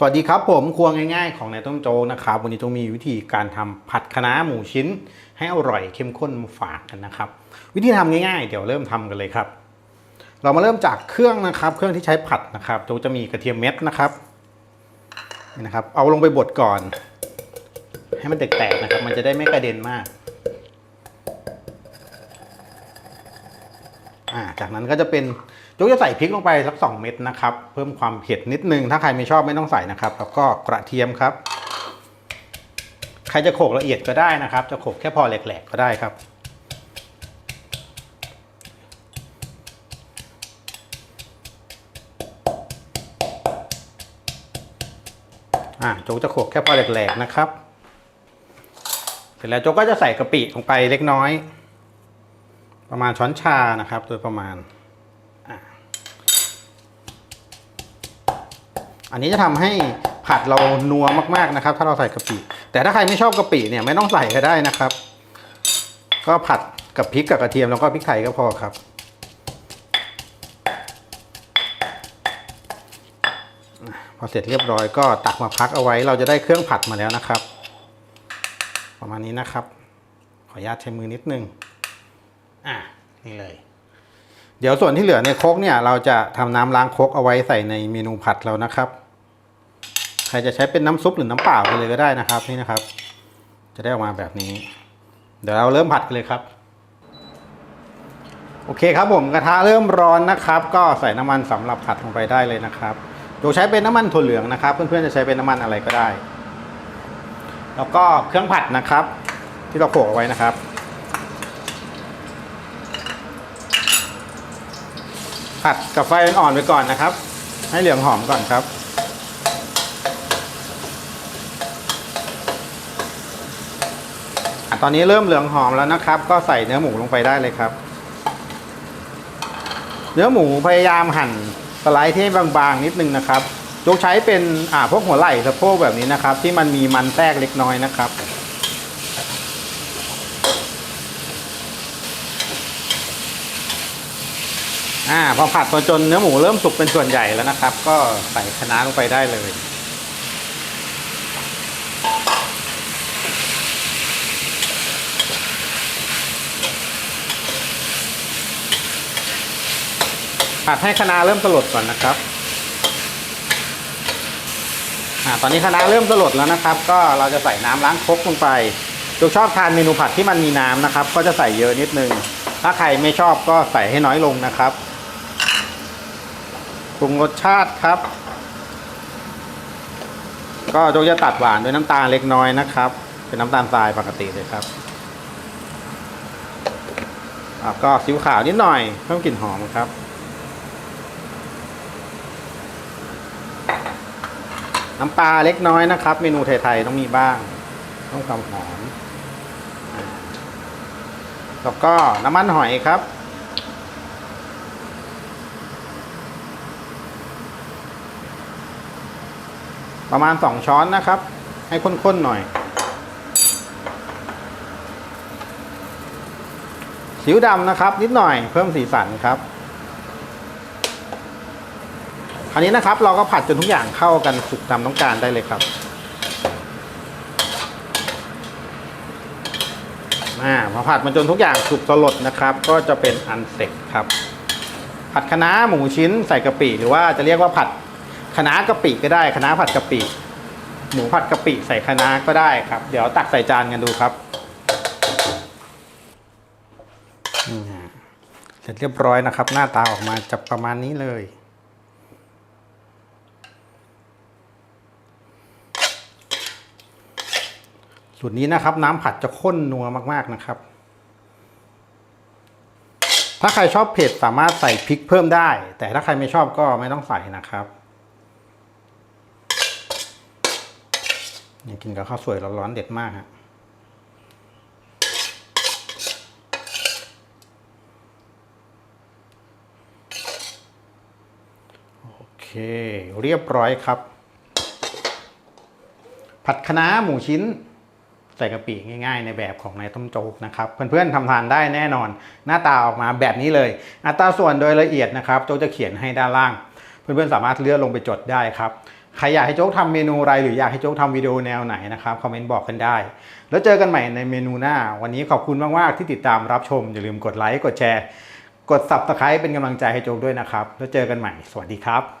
สวัสดีครับผมครัวง่ายๆของนายต้มโจนะครับวันนี้ต้องมีวิธีการทำผัดคะน้าหมูชิ้น ให้อร่อยเข้มข้นมาฝากกันนะครับ วิธีทำง่ายๆ เดี๋ยวเริ่มทำกันเลยครับ เรามาเริ่มจากเครื่องนะครับ เครื่องที่ใช้ผัดนะครับโจจะมีกระเทียมเม็ดนะครับนี่นะครับ เอาลงไปบดก่อน ให้มันแตกๆนะครับ มันจะได้ไม่กระเด็นมากอ่าจากนั้นก็จะเป็น โจ๊กจะใส่พริกลงไปสัก2เม็ดนะครับ เพิ่มความเผ็ดนิดนึง ถ้าใครไม่ชอบไม่ต้องใส่นะครับ แล้วก็กระเทียมครับ ใครจะโขกละเอียดก็ได้นะครับ จะโขกแค่พอแหลกๆก็ได้ครับ อ่าโจ๊กจะโขกแค่พอแหลกๆนะครับ เสร็จแล้วโจ๊กก็จะใส่กะปิลงไปเล็กน้อย ประมาณช้อนชานะครับ โดยประมาณ อันนี้จะทำให้ผัดเรานัวมากๆนะครับ ถ้าเราใส่กะปิแต่ถ้าใครไม่ชอบกะปิเนี่ยไม่ต้องใส่ก็ได้นะครับ ก็ผัดกับพริกกับกระเทียมแล้วก็พริกไทยก็พอครับพอเสร็จเรียบร้อยก็ตักมาพักเอาไว้ เราจะได้เครื่องผัดมาแล้วนะครับ ประมาณนี้นะครับ ขออนุญาตใช้มือนิดนึง อะ นี่เลย เดี๋ยวส่วนที่เหลือในโครกเนี่ยเราจะทำน้ำล้างโครกเอาไว้ใส่ในเมนูผัดเรานะครับ ใครจะใช้เป็นน้ำซุปหรือน้ำเปล่าไปเลยก็ได้นะครับนี่นะครับ จะได้ออกมาแบบนี้ เดี๋ยวเราเริ่มผัดกันเลยครับ โอเคครับผมกระทะเริ่มร้อนนะครับ ก็ใส่น้ำมันสำหรับผัดลงไปได้เลยนะครับโดยใช้เป็นน้ำมันถั่วเหลืองนะครับ เพื่อนๆจะใช้เป็นน้ำมันอะไรก็ได้ แล้วก็เครื่องผัดนะครับ ที่เราโขลกเอาไว้นะครับ ผัดกับไฟอ่อนไปก่อนนะครับ ให้เหลืองหอมก่อนครับอตอนนี้เริ่มเหลืองหอมแล้วนะครับ ก็ใส่เนื้อหมูลงไปได้เลยครับ เนื้อหมูพยายามหั่นสไลด์ที่บางๆนิดนึงนะครับยกใช้เป็นอ่าพวกหัวไหล่สะโพกแบบนี้นะครับ ที่มันมีมันแทรกเล็กน้อยนะครับ อ่าพอผัดจนเนื้อหมูเริ่มสุกเป็นส่วนใหญ่แล้วนะครับ ก็ใส่คะน้าลงไปได้เลยผัดให้คะน้าเริ่มสลดก่อนนะครับอ่าตอนนี้คะน้าเริ่มสลดแล้วนะครับ ก็เราจะใส่น้ำล้างครกลงไปจุกชอบทานเมนูผัดที่มันมีน้ำนะครับ ก็จะใส่เยอะนิดนึง ถ้าใครไม่ชอบก็ใส่ให้น้อยลงนะครับ ปรุงรสชาติครับ ก็โจกจะตัดหวานด้วยน้ำตาลเล็กน้อยนะครับ เป็นน้ำตาลทรายปกติเลยครับแล้วก็ซีอิ๊วขาวนิดหน่อยเพิ่มกลิ่นหอมครับ น้ำปลาเล็กน้อยนะครับ เมนูไทยๆต้องมีบ้าง ต้องความหอมแล้วก็น้ำมันหอยครับ ประมาณ 2 ช้อนนะครับ ให้ข้นๆหน่อยสิวดำนะครับ นิดหน่อยเพิ่มสีสันครับคราวนี้นะครับ เราก็ผัดจนทุกอย่างเข้ากันสุกตามต้องการได้เลยครับอ่าพอผัดมาจนทุกอย่างสุกสลดนะครับ ก็จะเป็นอันเสร็จครับ ผัดคะน้าหมูชิ้นใส่กะปิหรือว่าจะเรียกว่าผัด คะน้ากะปิก็ได้คะน้าผัดกะปิหมูผัดกะปิใส่คะน้าก็ได้ครับ เดี๋ยวตักใส่จานกันดูครับเสร็จเรียบร้อยนะครับ หน้าตาออกมาจะประมาณนี้เลยสูตรนี้นะครับ น้ำผัดจะข้นนัวมาก ๆนะครับ ถ้าใครชอบเผ็ดสามารถใส่พริกเพิ่มได้ แต่ถ้าใครไม่ชอบก็ไม่ต้องใส่นะครับ นี่กินกับข้าวสวยร้อนๆเด็ดมากฮะโอเค เรียบร้อยครับ ผัดคะน้าหมูชิ้นใส่กะปิง่ายๆ ในแบบของนายต้มโจ๊กนะครับ เพื่อนๆทำทานได้แน่นอน หน้าตาออกมาแบบนี้เลย อัตราส่วนโดยละเอียดนะครับ โจ๊กจะเขียนให้ด้านล่าง เพื่อนๆสามารถเลื่อนลงไปจดได้ครับ ใครอยากให้โจ๊กทำเมนูอะไรหรืออยากให้โจ๊กทำวิดีโอแนวไหนนะครับคอมเมนต์บอกกันได้ แล้วเจอกันใหม่ในเมนูหน้า วันนี้ขอบคุณมากๆที่ติดตามรับชม อย่าลืมกดไลค์กดแชร์ กด subscribe เป็นกำลังใจให้โจ๊กด้วยนะครับ แล้วเจอกันใหม่ สวัสดีครับ